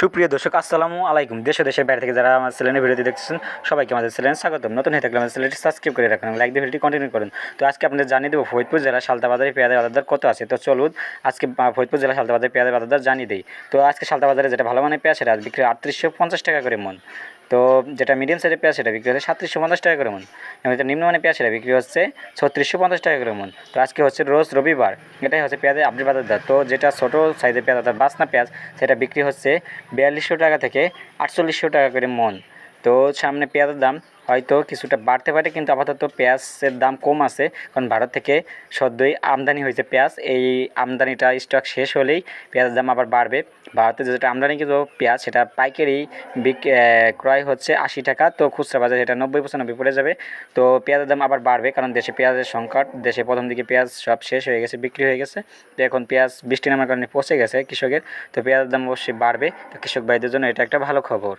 সুপ্রিয় দর্শক, আসসালামু আলাইকুম। দেশে দেশের বাইরে থেকে যারা আমার চ্যানেলের ভিডিওটি দেখছেন সবাইকে আমাদের চ্যানেল স্বাগতম। নতুন হয়ে থাকলে আমাদের চ্যানেলটি সাবস্ক্রাইব করে রাখুন লাইক দিয়ে ভিডিওটি কন্টিনিউ করুন। তো আজকে আপনাদের জানিয়ে দেবো, ফরিদপুর জেলা সালতাবাজারে পেঁয়াজের বাজার কত আছে? তো চলুন, আজকে ফরিদপুর জেলা সালতাবাজারে পেঁয়াজের বাজার জানিয়ে দিই। তো আজকে সালতাবাজারে যেটা ভালো মানে পেঁয়াজ সেটা বিক্রি আটত্রিশশো পঞ্চাশ টাকা করে মন। তো যেটা মিডিয়াম সাইজের পেঁয়াজ, সেটা বিক্রি হচ্ছে সাতত্রিশশো পঞ্চাশ টাকা করে মন। এবং যেটা নিম্নমানের পেঁয়াজ, সেটা বিক্রি হচ্ছে ছত্রিশশো পঞ্চাশ টাকা করে মন। তো আজকে হচ্ছে রোজ রবিবার, এটাই হচ্ছে পেঁয়াজের আপডেট বাজার দর। তো যেটা ছোটো সাইজের পেঁয়াজ, অর্থাৎ বাসনা পেঁয়াজ, সেটা বিক্রি হচ্ছে বিয়াল্লিশশো টাকা থেকে আটচল্লিশশো টাকা করে মন। তো সামনে পেঁয়াজের দাম হয়তো কিছুটা বাড়তে পারে, কিন্তু আপাতত পেঁয়াজের দাম কম আছে। কারণ ভারত থেকে সদ্যই আমদানি হয়েছে পেঁয়াজ। এই আমদানিটা স্টক শেষ হলেই পেঁয়াজের দাম আবার বাড়বে। ভারতে যেটা আমদানি কিন্তু পেঁয়াজ, সেটা পাইকারি বিক ক্রয় হচ্ছে আশি টাকা। তো খুচরা বাজারে সেটা নব্বই পঁচানব্বই পড়ে যাবে। তো পেঁয়াজের দাম আবার বাড়বে, কারণ দেশে পেঁয়াজের সংকট, দেশে প্রথম দিকে পেঁয়াজ সব শেষ হয়ে গেছে, বিক্রি হয়ে গেছে। তো এখন পেঁয়াজ বৃষ্টি নামার কারণে পচে গেছে কৃষকের। তো পেঁয়াজের দাম অবশ্যই বাড়বে। তো কৃষক ভাইদের জন্য এটা একটা ভালো খবর।